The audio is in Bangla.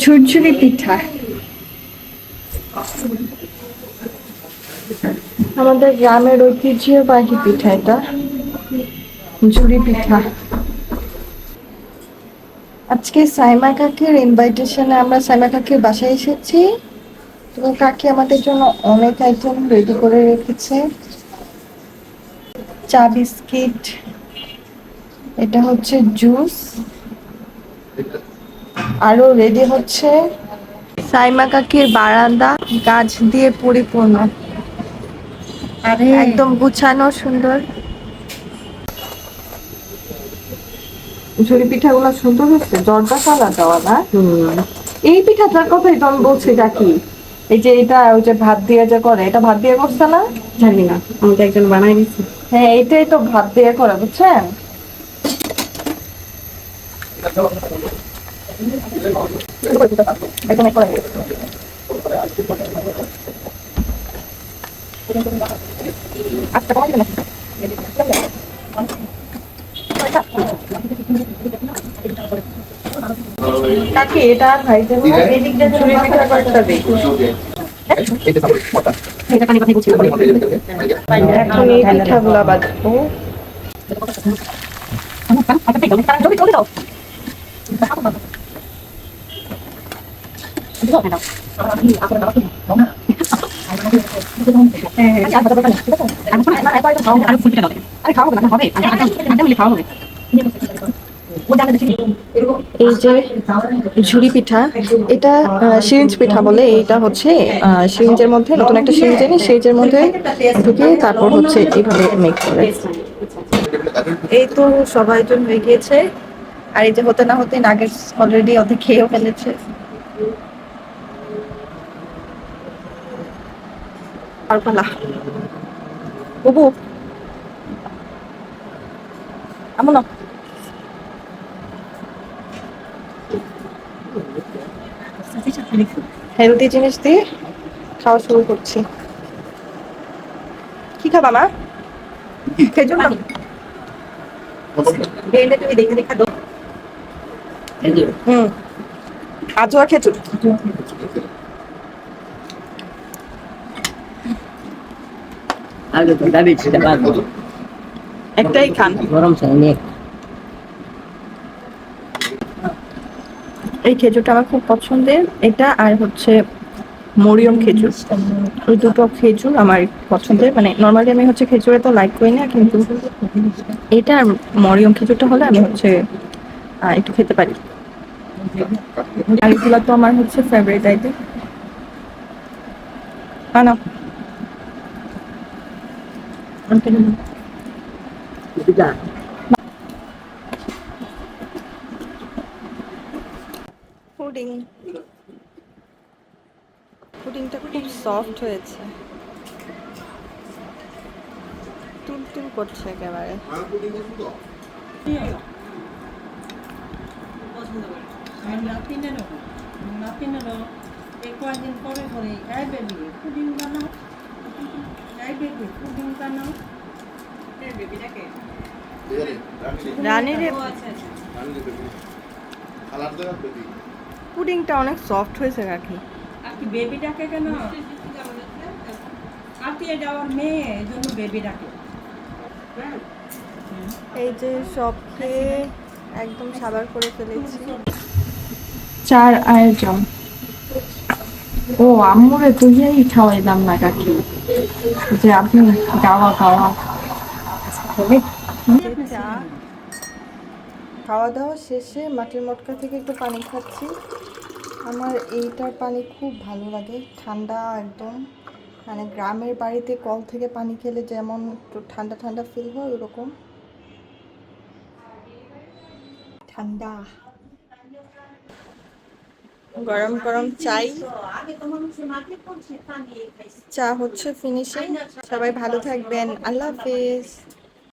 ঝুরঝুরি পিঠা। আমাদের গ্রামের ঐতিহ্যবাহী পিঠা এটা। ঝুরি পিঠা। আজকে সাইমা কাকির ইনভাইটেশনে আমরা সাইমা কাকির বাসায় এসেছি। তো কাকি আমাদের জন্য অনেক আইটেম রেডি করে রেখেছে। চা বিস্কিট, এটা হচ্ছে জুস আরও রেডি হচ্ছে। সাইমা কাকির বারান্দা গাছ দিয়ে পরিপূর্ণ। একদম গুছানো সুন্দর। ঝুরি পিঠাগুলো সুন্দর হচ্ছে জর্দা কালার দেওয়া না? এই পিঠাটার কথাই তো আমি বলছি কাকি এই যে এটা ওই যে ভাত দিয়ে যে করে এটা ভাত দিয়ে করছে না? জানি না আমাকে একজন বানাই দিচ্ছে হ্যাঁ এটাই তো ভাত দিয়ে করে বুঝছেন? একদম করে আচ্ছা কমাই দিবেন কাকি এটা ভাই দেবো এদিকটা ছুরি পিঠা কয়েকটা দিই এটা পানি পানি বলছি এখন এই পিঠাগুলা বাজবো এই যে ঝুরি পিঠা, এটা সিরিঞ্জ পিঠা বলে এটা হচ্ছে সিরিঞ্জের মধ্যে, নতুন একটা সিরিঞ্জ এনে সিরিঞ্জের মধ্যে ঢুকিয়ে তারপর হচ্ছে এইভাবে মেক করে। এই তো সবাই জন হয়ে গিয়েছে। আর এই যে হতে না হতে নাগের অলরেডি অর্ধেক খেয়েও ফেলেছে। আর পালা বুবু। আমো না হেলদি জিনিস দিয়ে খাওয়া শুরু করছি। কি খাবা মা? খেজুর না তুমি দেখে দেখা দাও হুম। আজোয়া খেজুর। আগে তো দাবি ছিল বাদ একটাই খান। গরম চাই এই খেজুরটা আমার খুব পছন্দের। এটা আর হচ্ছে মরিয়ম খেজুর। ওই দুটো খেজুর আমার পছন্দের। মানে নর্মালি আমি হচ্ছে খেজুরে তো লাইক করি না কিন্তু এটা আর মরিয়ম খেজুরটা হলে আমি হচ্ছে একটু খেতে পারি। আর এগুলো তো আমার হচ্ছে ফেভারিট আইটেম না পুডিং পুডিংটা খুব সফট হয়েছে। তুলতুল করছে একেবারে। পরে বেবি পুডিং বানাও বেবি পুডিংটা অনেক সফট হয়েছে কাকি। আর কি বেবিটাকে কেন? আত্মীয় যাওয়ার মেয়ে এই বেবি ডাকে এই যে সব খেয়ে একদম সাবার করে ফেলেছি। চার আয়োজন। ও আম্মুরে তুইয়াই খাওয়াইলাম না কাকি। যে আপনি খাওয়া খাওয়া দাওয়া শেষে মাটির মটকা থেকে একটু পানি খাচ্ছি। আমার এইটার পানি খুব ভালো লাগে, ঠান্ডা একদম। মানে গ্রামের বাড়িতে কল থেকে পানি খেলে যেমন একটু ঠান্ডা ঠান্ডা ফিল হয়, ওরকম। ঠান্ডা। গরম গরম চাই। চা হচ্ছে ফিনিশিং সবাই ভালো থাকবেন। আল্লাহ হাফেজ।